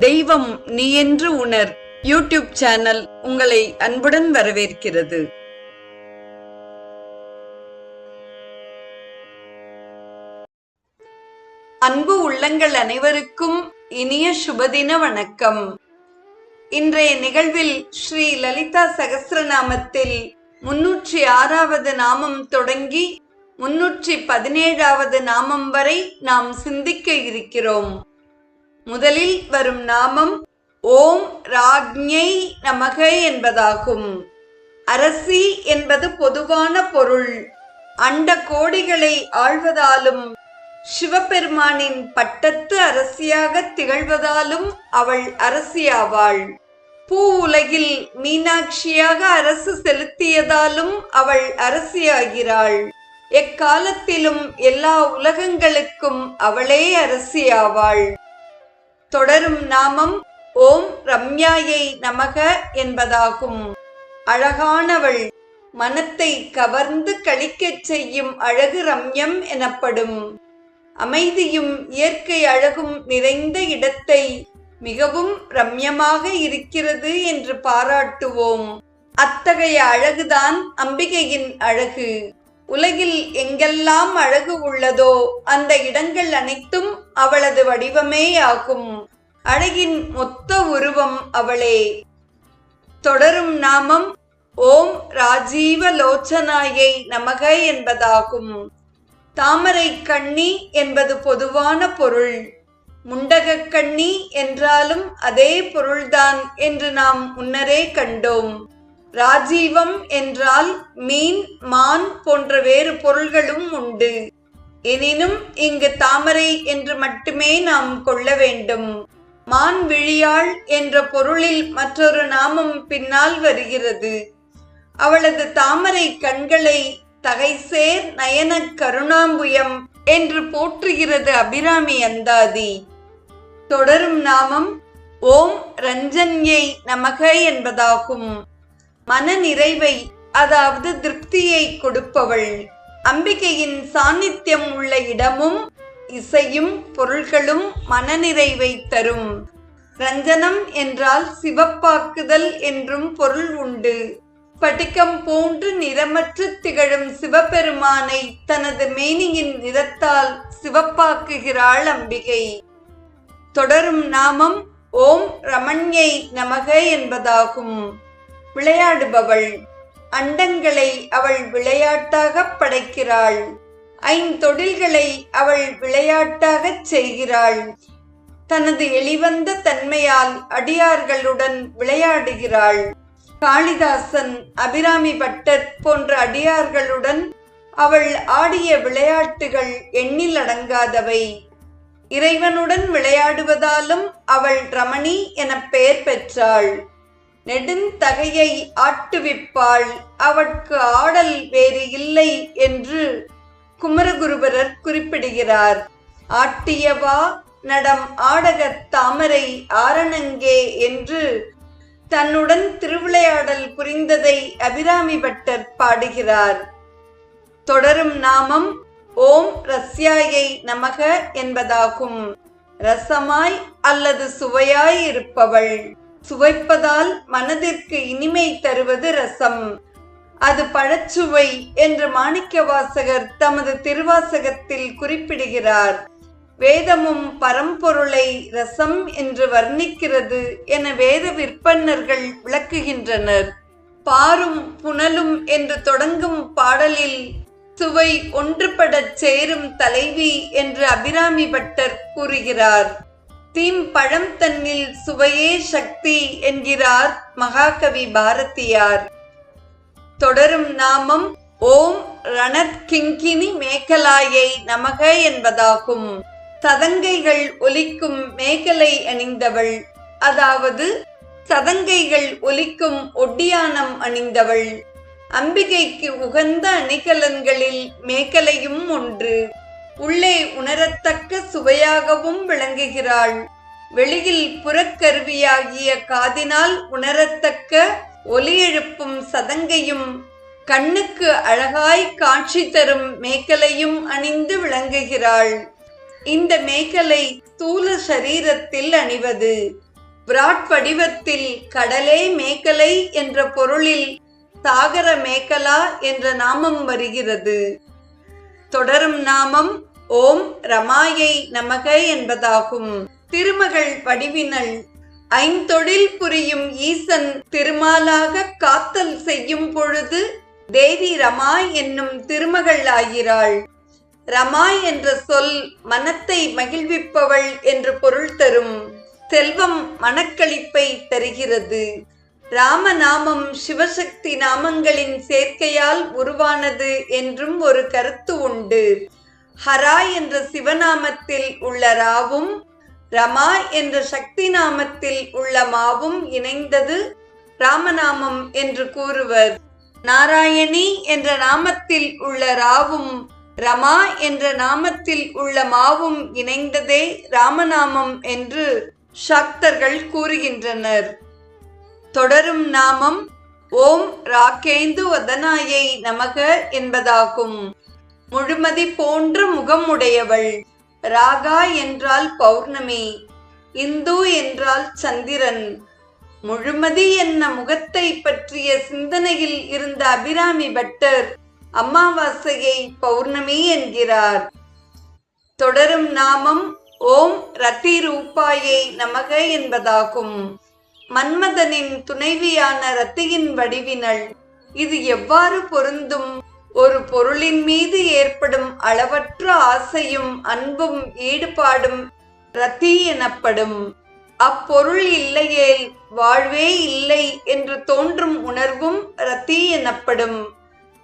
தெய்வம் நீ என்று உணர். யூடியூப் சேனல் உங்களை அன்புடன் வரவேற்கிறது. அன்பு உள்ளங்கள் அனைவருக்கும் இனிய சுபதின வணக்கம். இன்றைய நிகழ்வில் ஸ்ரீ லலிதா சகசிரநாமத்தில் முன்னூற்றி ஆறாவது நாமம் தொடங்கி முன்னூற்றி பதினேழாவது நாமம் வரை நாம் சிந்திக்க இருக்கிறோம். முதலில் வரும் நாமம் ஓம் ராஜ்ஞை நமக என்பதாகும். அரசி என்பது பொதுவான பொருள். அண்ட கோடிகளை ஆழ்வதாலும் சிவபெருமானின் பட்டத்து அரசியாக திகழ்வதாலும் அவள் அரசியாவாள். பூ உலகில் மீனாட்சியாக அரசு செலுத்தியதாலும் அவள் அரசியாகிறாள். எக்காலத்திலும் எல்லா உலகங்களுக்கும் அவளே அரசியாவாள். தொடரும் நாமம் ஓம் ரம்யாயை நமக என்பதாகும். அழகானவள் மனத்தை கவர்ந்து கழிக்கச் செய்யும் அழகு ரம்யம் எனப்படும். அமைதியும் இயற்கை அழகும் நிறைந்த இடத்தை மிகவும் ரம்யமாக இருக்கிறது என்று பாராட்டுவோம். அத்தகைய அழகுதான் அம்பிகையின் அழகு. உலகில் எங்கெல்லாம் அழகு உள்ளதோ அந்த இடங்கள் அனைத்தும் அவளது வடிவமே ஆகும் அழகின் மொத்த உருவம் அவளே. தொடரும் நாமம் ஓம் ராஜீவ லோச்சனாயை நமக என்பதாகும். தாமரை கண்ணி என்பது பொதுவான பொருள். முண்டகக் கண்ணி என்றாலும் அதே பொருள்தான் என்று நாம் முன்னரே கண்டோம். ராஜீவம் என்றால் மீன் மான் போன்ற வேறு பொருள்களும் உண்டு. எனினும் இங்கு தாமரை என்று மட்டுமே நாம் கொள்ள வேண்டும். மான் விழியாள் என்ற பொருளில் மற்றொரு நாமம் பின்னால் வருகிறது. அவளது தாமரை கண்களை தகைசேர் நயன கருணாம்புயம் என்று போற்றுகிறது அபிராமி அந்தாதி. தொடரும் நாமம் ஓம் ரஞ்சன்யை நமக என்பதாகும். மன நிறைவை அதாவது திருப்தியை கொடுப்பவள். அம்பிகையின் சாநித்தியம் உள்ள இடமும் இசையும் பொருள்களும் மனநிறைவை தரும். ரஞ்சனம் என்றால் சிவப்பாக்குதல் என்றும் பொருள் உண்டு. ஸ்படிகம் போன்று நிறமற்று திகழும் சிவபெருமானை தனது மேனியின் நிறத்தால் சிவப்பாக்குகிறாள் அம்பிகை. தொடரும் நாமம் ஓம் ரமண்யை நமக என்பதாகும். விளையாடுபவள். அண்டங்களை அவள் விளையாட்டாக படைக்கிறாள். ஐந்தொழில்களை அவள் விளையாட்டாகச் செய்கிறாள். தனது எளிவந்த தன்மையால் அடியார்களுடன் விளையாடுகிறாள். காளிதாசன் அபிராமி பட்டர் போன்ற அடியார்களுடன் அவள் ஆடிய விளையாட்டுகள் எண்ணில் அடங்காதவை. இறைவனுடன் விளையாடுவதாலும் அவள் ரமணி என பெயர் பெற்றாள். நெடுந்தகையை ஆட்டுவிப்பாள். அவட்கு ஆடல் வேறு இல்லை என்று குமரகுருபரர் குறிப்பிடுகிறார். ஆட்டியவா நடம் ஆடகத் தாமரை ஆரணங்கே என்று தன்னுடன் திருவிளையாடல் புரிந்ததை அபிராமி பட்டர் பாடுகிறார். தொடரும் நாமம் ஓம் ரஸ்யாயை நமக என்பதாகும். ரசமாய் அல்லது சுவையாய் இருப்பவள். சுவைப்பதால் மனதிற்கு இனிமை தருவது ரசம். அது பழச்சுவை என்று மாணிக்கவாசகர் தமது திருவாசகத்தில் குறிப்பிடுகிறார். வேதமும் பரம்பொருளை ரசம் என்று வர்ணிக்கிறது என வேத விற்பன்னர்கள் விளக்குகின்றனர். பாரும் புனலும் என்று தொடங்கும் பாடலில் சுவை ஒன்றுபடச் சேரும் தலைவி என்று அபிராமி பட்டர் கூறுகிறார். தீம் பழம் தன்னில் சுவையே சக்தி என்கிறார் மகாகவி பாரதியார். தொடரும் நாமம் ஓம் ரணத் கிங்கினி மேகலாயை நமக என்பதாகும். சதங்கைகள் ஒலிக்கும் மேகலை அணிந்தவள். அதாவது சதங்கைகள் ஒலிக்கும் ஒட்டியானம் அணிந்தவள். அம்பிகைக்கு உகந்த அணிகலன்களில் மேகலையும் ஒன்று. உள்ளே உணரத்தக்க சுவையாகவும் விளங்குகிறாள். வெளியில் புறக்கருவியாகிய காதினால் உணரத்தக்க ஒலி எழுப்பும் சதங்கையும் கண்ணுக்கு அழகாய் காட்சி தரும் மேக்கலையும் அணிந்து விளங்குகிறாள். இந்த மேக்கலை ஸ்தூல சரீரத்தில் அணிவது. விராட் வடிவத்தில் கடலே மேக்கலை என்ற பொருளில் சாகர மேக்கலா என்ற நாமம் வருகிறது. தொடரும் நாமம் ஓம் ரமாயை நமக என்பதாகும். திருமகள் வடிவினள் ஐந்தொழில் புரியும் ஈசன் திருமாலாக காத்தல் செய்யும் பொழுது தேவி ரமா என்னும் திருமகள் ஆகிறாள். ரமா என்ற சொல் மனத்தை மகிழ்விப்பவள் என்று பொருள் தரும். செல்வம் மனக்களிப்பை தருகிறது. ராமநாமம் சிவசக்தி நாமங்களின் சேர்க்கையால் உருவானது என்றும் ஒரு கருத்து உண்டு. ஹரா என்ற சிவநாமத்தில் உள்ள ராவும் ரமா என்ற சக்தி நாமத்தில் உள்ள மாவும் இணைந்தது ராமநாமம் என்று கூறுவர். நாராயணி என்ற நாமத்தில் உள்ள ராவும் ரமா என்ற நாமத்தில் உள்ள மாவும் இணைந்ததே ராமநாமம் என்று சாக்தர்கள் கூறுகின்றனர். தொடரும் நாமம் ஓம் ராகேந்து வதனாயை நமக என்பதாகும். முழுமதி போன்ற முகம் உடையவள் ராகா என்றால் பௌர்ணமி இந்து என்றால் சந்திரன். முழுமதி என்ன முகத்தை பற்றிய சிந்தனையில் இருந்த அபிராமி பட்டர் அமாவாசையை பௌர்ணமி என்கிறார். தொடரும் நாமம் ஓம் ரத்தி ரூபாயை நமக என்பதாகும். மன்மதனின் துணைவியான ரத்தியின் வடிவினள். இது எவ்வாறு பொருந்தும்? ஒரு பொருளின் மீது ஏற்படும் அளவற்ற ஆசையும் அன்பும் ஈடுபாடும் ரத்தி எனப்படும். அப்பொருள் இல்லையேல் வாழ்வே இல்லை என்று தோன்றும் உணர்வும் ரத்தி எனப்படும்.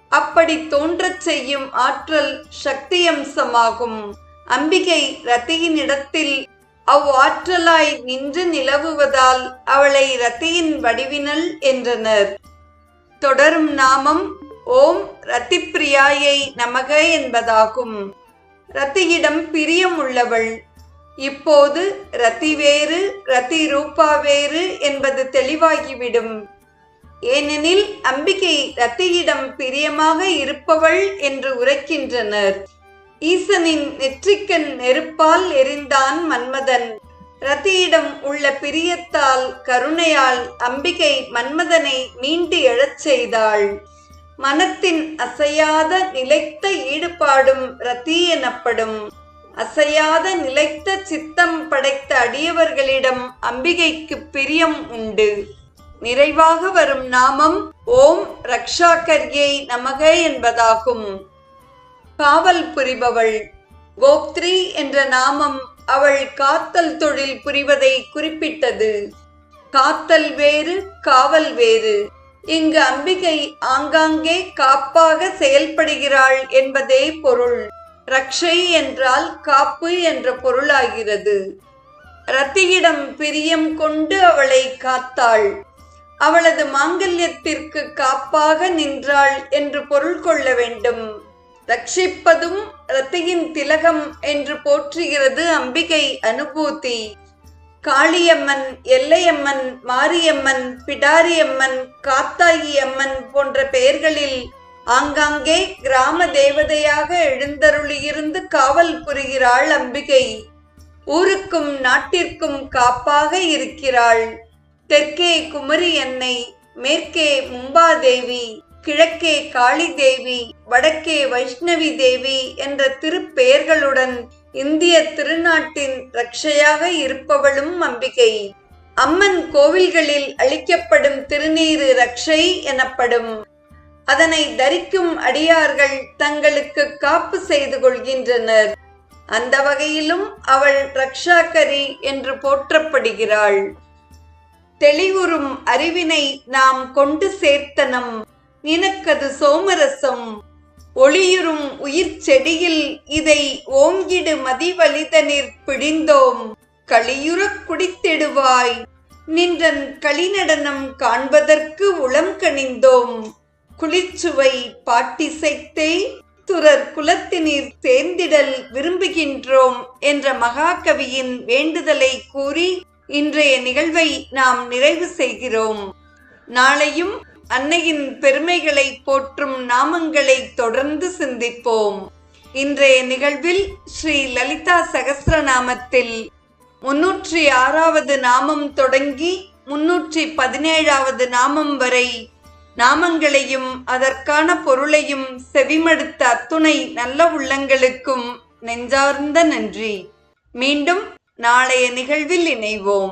அப்படி தோன்றச் செய்யும் ஆற்றல் சக்தியம்சமாகும். அம்பிகை ரத்தியினிடத்தில் அவ்வாற்றலாய் நின்று நிலவுவதால் அவளை ரத்தியின் வடிவினல் என்றனர். தொடரும் நாமம் ஓம் ரத்திப்பிரியாயை நமக என்பதாகும். ரத்தியிடம் பிரியம் உள்ளவள். இப்போது ரத்தி வேறு ரத்தி ரூபா வேறு என்பது தெளிவாகிவிடும். ஏனெனில் அம்பிகை ரத்தியிடம் பிரியமாக இருப்பவள் என்று உரைக்கின்றனர். ஈசனின் நெற்றிக்கன் நெருப்பால் எரிந்தான் மன்மதன். ரத்தியிடம் உள்ள பிரியத்தால் கருணையால் அம்பிகை மன்மதனை மீண்டு எழச் செய்தாள். மனத்தின் அசையாத நிலைத்த ஈடுபாடும் ரத்தி எனப்படும். அசையாத நிலைத்த சித்தம் படைத்த அடியவர்களிடம் அம்பிகைக்கு பிரியம் உண்டு. நிறைவாக வரும் நாமம் ஓம் ரக்ஷாகர்யை நமக என்பதாகும். காவல் புரிபவள். கோப்த்ரி என்ற நாமம் அவள் காத்தல் தொழில் புரிவதை குறிப்பிட்டது. காத்தல் வேறு காவல் வேறு. இங்கு அம்பிகை ஆங்காங்கே காப்பாக செயல்படுகிறாள் என்பதே பொருள். ரக்ஷை என்றால் காப்பு என்ற பொருளாகிறது. ரத்தியிடம் பிரியம் கொண்டு அவளை காத்தாள். அவளது மாங்கல்யத்திற்கு காப்பாக நின்றாள் என்று பொருள் கொள்ள வேண்டும். ரட்சிப்பதும் ரத்தியின் திலகம் என்று போற்றுகிறது அம்பிகை அனுபூதி. காளியம்மன் எல்லையம்மன் மாரியம்மன் பிடாரியம்மன் காத்தாயி அம்மன் போன்ற பெயர்களில் ஆங்காங்கே கிராம தேவதையாக எழுந்தருளியிருந்து காவல் புரிகிறாள் அம்பிகை. ஊருக்கும் நாட்டிற்கும் காப்பாக இருக்கிறாள். தெற்கே குமரி என்னை மேற்கே மும்பாதேவி கிழக்கே காளி தேவி வடக்கே வைஷ்ணவி தேவி என்ற திருப்பெயர்களுடன் இந்திய திருநாட்டின் ரட்சையாக இருப்பவளும் அம்பிகை. அம்மன் கோவில்களில் அளிக்கப்படும் திருநீரு ரக்ஷை எனப்படும். அதனை தரிக்கும் அடியார்கள் தங்களுக்கு காப்பு செய்து கொள்கின்றனர். அந்த வகையிலும் அவள் ரக்ஷாகரி என்று போற்றப்படுகிறாள். தெளிவுறும் அறிவினை நாம் கொண்டு சேர்த்தனம். நினக்கது சோமரசம். ஒளியுறும் உயிர் செடியில் இதை ஓங்கிடு மதிவலிதனிற் பிழிந்தோம். களியுறக் குடித்திடுவாய். நின்றன் களிநடனம் காண்பதற்கு உளம் கணிந்தோம் குளிர்ச்சுவை பாட்டிசைத்தே துரர் குலத்தினீர் சேர்ந்திடல் விரும்புகின்றோம் என்ற மகாகவியின் வேண்டுதலை கூறி இன்றைய நிகழ்வை நாம் நிறைவு செய்கிறோம். நாளையும் அன்னையின் பெருமைகளை போற்றும் நாமங்களை தொடர்ந்து சிந்திப்போம். இன்றைய நிகழ்வில் ஸ்ரீ லலிதா சகஸ்ரநாமத்தில் முன்னூற்றி ஆறாவது நாமம் தொடங்கி முன்னூற்றி பதினேழாவது நாமம் வரை நாமங்களையும் அதற்கான பொருளையும் செவிமடுத்த அத்துணை நல்ல உள்ளங்களுக்கும் நெஞ்சார்ந்த நன்றி. மீண்டும் நாளைய நிகழ்வில் இணைவோம்.